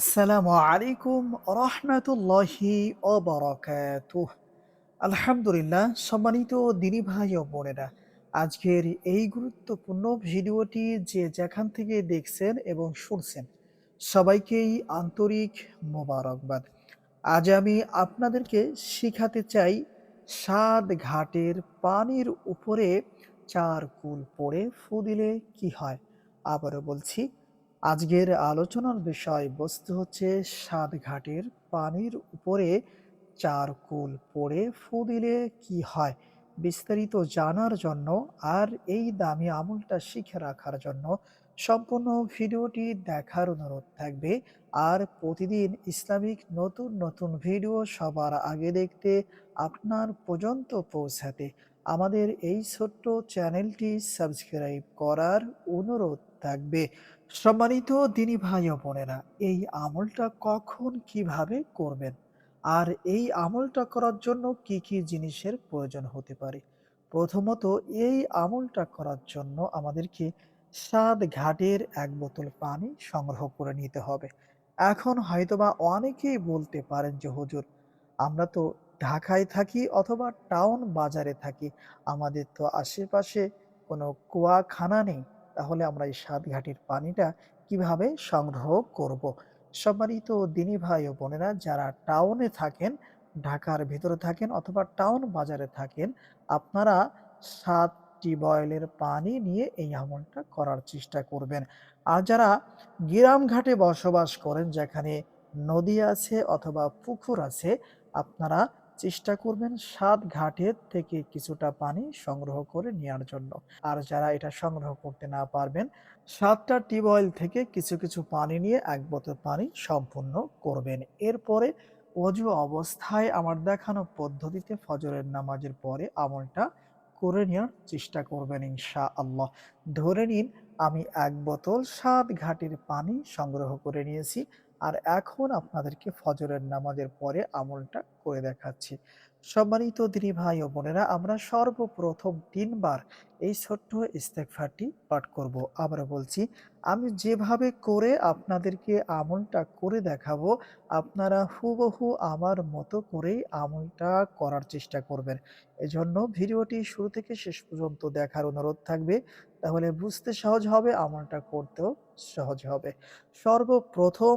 আসসালামু আলাইকুম রহমতুল্লাহি আলহামদুলিল্লাহ, সম্মানিত দিনী ভাই ও বোনেরা, আজকের এই গুরুত্বপূর্ণ ভিডিওটি যে যেখান থেকে দেখছেন এবং শুনছেন, সবাইকেই আন্তরিক মোবারকবাদ। আজ আমি আপনাদেরকে শিখাতে চাই সাত ঘাটের পানির উপরে চার কুল পড়ে ফু দিলে কি হয়। আবারও বলছি আজকের আলোচনার বিষয় বস্তু হচ্ছে সাত ঘাটের পানির উপরে চার কুল পড়ে ফু দিলে কি হয়? বিস্তারিত জানার জন্য আর এই দামি আমলটা শিখে রাখার জন্য সম্পূর্ণ ভিডিওটি দেখার অনুরোধ থাকবে। আর প্রতিদিন ইসলামিক নতুন নতুন ভিডিও সবার আগে দেখতে আপনার পর্যন্ত পৌঁছাতে আমাদের এই ছোট্ট চ্যানেলটি সাবস্ক্রাইব করার অনুরোধ থাকবে। সম্মানিত দিনী ভাই ও বোনেরা, এই আমলটা কখন কীভাবে করবেন? আর এই আমলটা করার জন্য কি কি জিনিসের প্রয়োজন হতে পারে? প্রথমত, এই আমলটা করার জন্য আমাদেরকে সাত ঘাটের এক বোতল পানি সংগ্রহ করে নিতে হবে। এখন হয়তোবা অনেকেই বলতে পারেন যে, হুজুর, আমরা তো ঢাকায় থাকি অথবা টাউন বাজারে থাকি, আমাদের তো আশেপাশে কোনো কুয়াখানা নেই। তাহলে আমরা এই সাত ঘাটের পানিটা কীভাবে সংগ্রহ করব। সম্মানিত দিনী ভাই ও বোনেরা, যারা টাউনে থাকেন, ঢাকার ভিতরে থাকেন অথবা টাউন বাজারে থাকেন, আপনারা সাত টিউবওয়েলের পানি নিয়ে এই আমলটা করার চেষ্টা করবেন আর যারা গ্রাম ঘাটে বসবাস করেন, যেখানে নদী আছে অথবা পুকুর আছে, আপনারা চেষ্টা করবেন সাত ঘাটের থেকে কিছুটা পানি সংগ্রহ করে নেওয়ার জন্য। আর যারা এটা সংগ্রহ করতে না পারবেন, সাতটা টিউবওয়েল থেকে কিছু কিছু পানি নিয়ে এক বোতল পানি সম্পূর্ণ করবেন। এরপরে অজু অবস্থায় আমার দেখানো পদ্ধতিতে ফজরের নামাজের পরে আমলটা করে নেওয়ার চেষ্টা করবেন ইনশা আল্লাহ ধরে নিন, আমি এক বোতল সাত ঘাটের পানি সংগ্রহ করে নিয়েছি। আর এখন আপনাদেরকে ফজরের নামাজের পরে আমলটা করে দেখাচ্ছি। সম্মানিত দিনী ভাই ও বোনেরা, আমরা সর্বপ্রথম তিনবার এই ছোট্ট ইস্তেকফারটি পাঠ করব। আমরা বলছি, আমি যেভাবে করে আপনাদেরকে আমলটা করে দেখাবো, আপনারা হুবহু আমার মতো করেই আমলটা করার চেষ্টা করবেন। এজন্য ভিডিওটি শুরু থেকে শেষ পর্যন্ত দেখার অনুরোধ থাকবে, তাহলে বুঝতে সহজ হবে, আমলটা করতেও সহজ হবে। সর্বপ্রথম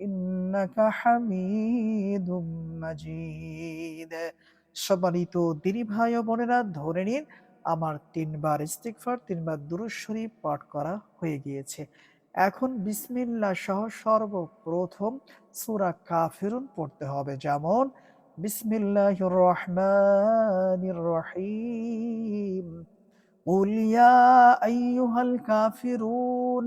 ইন্নাকা হামিদুম মাজিদ সম্মানিত দিনী ভাই ও বোনেরা ধরে নিন আমার তিনবার ইস্তিগফার তিনবার দুরূদ শরীফ পাঠ করা হয়ে গিয়েছে এখন বিসমিল্লাহ সহ সর্বপ্রথম সূরা কাফিরুন পড়তে হবে যেমন বিসমিল্লাহির রহমানির রহিম قل يا أيها الكافرون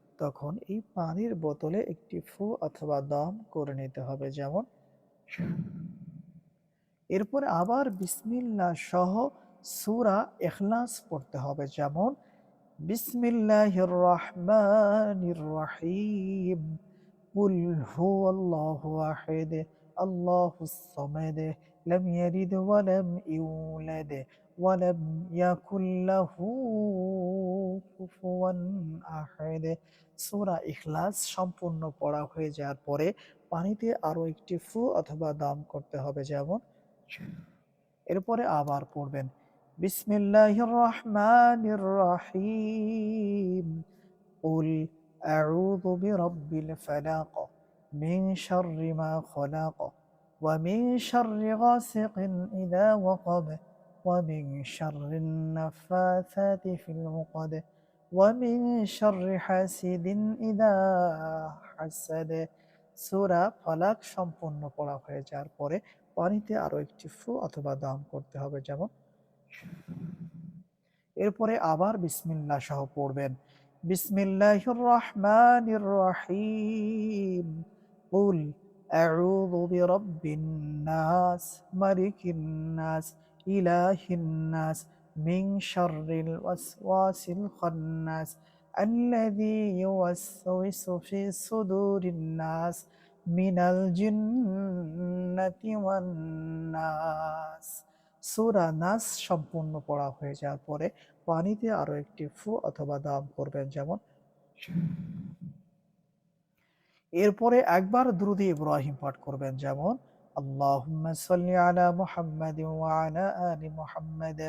তখন এই পানির বোতলে একটি ফু অথবা দম করে নিতে হবে যেমন এরপর আবার বিসমিল্লাহ সহ সুরা এখলাস পড়তে হবে যেমন বিসমিল্লাহির রহমানির রহিম কুল হুয়াল্লাহু আহাদ আল্লাহুস সামাদ লাম ইয়ালিদ ওয়া লাম ইউলাদ ولم يكن له كفوا أحد সূরা ইখলাস সম্পূর্ণ পড়া হয়ে যাওয়ার পরে পানিতে আরো একটি ফু অথবা দম করতে হবে যেমন এরপরে আবার পড়বেন বিসমিল্লাহির রহমানির রহিম قل أعوذ برب الفلق من شر ما خلق ومن شر غاسق إذا وقب ومن شر النفاثات في العقد ومن شر حاسد إذا حسد সূরা ফালাক সম্পূর্ণ পড়া হয়ে যাওয়ার পরে পানিতে আরো একটি ফু অথবা দম করতে হবে যেমন এরপরে আবার বিসমিল্লাহ সহ পড়বেন বিসমিল্লাহির রহমানির রহিম قل أعوذ برب الناس ملك الناس إله الناس من شر الوسواس الخناس الذي يوسوس في صدور الناس من الجنة والناس সূরা নাস সম্পূর্ণ পড়া হয়ে যাওয়ার পরে পানিতে আরো একটি ফু অথবা দাম করবেন যেমন এরপরে একবার দ্রুদি ইব্রাহিম পাঠ করবেন যেমন আল্লাহুম্মা সাল্লি আলা মুহাম্মাদ ওয়া আলা আলি মুহাম্মাদ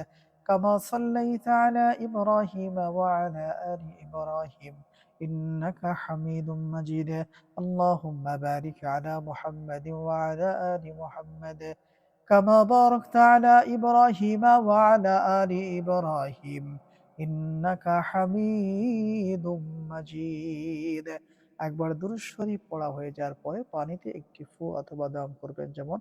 কামা সাল্লাইতা আলা ইব্রাহিম ওয়া আলা আলি ইব্রাহিম إنك حميد مجيد اللهم بارك على محمد وعلى آل محمد كما باركت على إبراهيم وعلى آل إبراهيم إنك حميد مجيد একবার দুরূদ শরীফ পড়া হয়ে যাওয়ার পরে পানিতে একটি ফু অথবা দম করবেন যেমন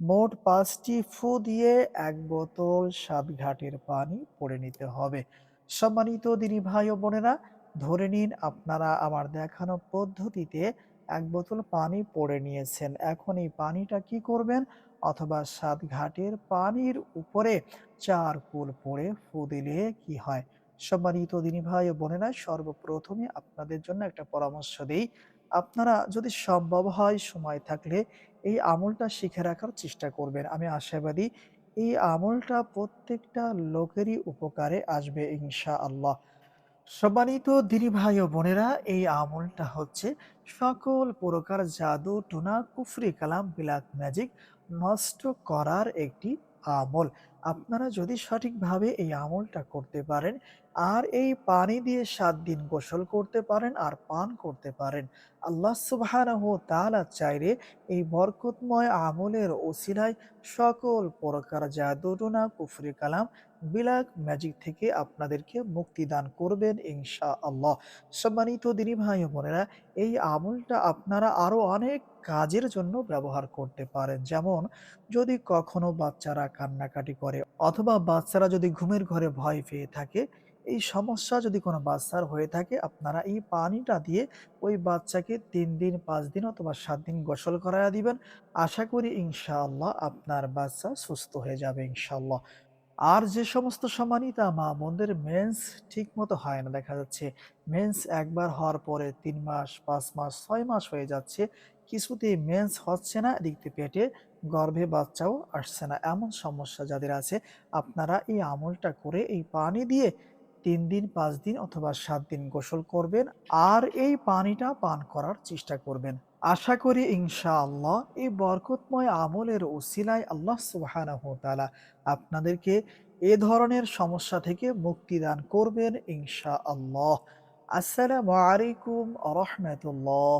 মোট পাঁচটি ফু দিয়ে এক বোতল সাত ঘাটের পানি পড়ে নিতে হবে। সম্মানিত দিনী ভাই ও বোনেরা, ধরে নিন আপনারা আমার দেখানো পদ্ধতিতে এক বোতল পানি পড়ে নিয়েছেন। এখন এই পানিটা কি করবেন? অথবা সাত ঘাটের পানির উপরে চার কুল পড়ে ফু দিলে কি হয়? সম্মানিত দিনী ভাই ও বোনেরা, সর্বপ্রথমে আপনাদের জন্য একটা পরামর্শ দিই। আপনারা যদি সম্ভব হয় সময় থাকলে এই আমলটা শিখে রাখার চেষ্টা করবেন। আমি আশাবাদী এই আমলটা প্রত্যেকটা লোকেরই উপকারে আসবে ইনশা আল্লাহ সম্মানিত দিনী ভাই ও বোনেরা, এই আমলটা হচ্ছে সকল প্রকার জাদু, টুনা, কুফরি, কালাম বিলাক ম্যাজিক নষ্ট করার একটি আমল। আপনারা যদি সঠিকভাবে এই আমলটা করতে পারেন আর এই পানি দিয়ে সাত দিন গোসল করতে পারেন আর পান করতে পারেন, আল্লাহ সুবহানাহু তাআলা চাইলে এই বরকতময় আমলের ওসিলায় সকল প্রকার জাদুটনা কুফরি, কালাম বিলাক ম্যাজিক থেকে আপনাদেরকে মুক্তি দান করবেন ইনশা আল্লাহ সম্মানিত দিনী ভাই বোনেরা, এই আমলটা আপনারা আরও অনেক কাজের জন্য ব্যবহার করতে পারেন। যেমন, যদি কখনো বাচ্চারা কান্নাকাটি করে অথবা বাচ্চারা যদি ঘুমের ঘরে ভয় পেয়ে থাকে, এই সমস্যা যদি কোনো বাচ্চার হয়ে থাকে, আপনারা এই পানিটা দিয়ে ওই বাচ্চাকে তিন দিন, পাঁচ দিন অথবা সাত দিন গোসল করাইয়া দিবেন। আশা করি ইনশাআল্লাহ আপনার বাচ্চা সুস্থ হয়ে যাবে ইনশাআল্লাহ। আর যে সমস্ত সম্মানিতা মা বোনদের মেন্স ঠিক মতো হয় না, দেখা যাচ্ছে মেন্স একবার হওয়ার পরে তিন মাস, পাঁচ মাস, ছয় মাস হয়ে যাচ্ছে, কিছুতেই মেন্স হচ্ছে না, এদিক পেটে গর্ভে বাচ্চাও আসছে না। এমন সমস্যা যাদের আছে, আপনারা এই আমলটা করে এই পানি দিয়ে তিন দিন, পাঁচ দিন অথবা সাত দিন গোসল করবেন আর এই পানিটা পান করার চেষ্টা করবেন। আশা করি ইনশা আল্লাহ এই বরকতময় আমলের ওসিলায় আল্লাহ সুবহানাহু ওয়া আপনাদেরকে এ ধরনের সমস্যা থেকে মুক্তি দান করবেন ইনশাআল্লাহ। আসসালামু আলাইকুম রহমতুল্লাহ।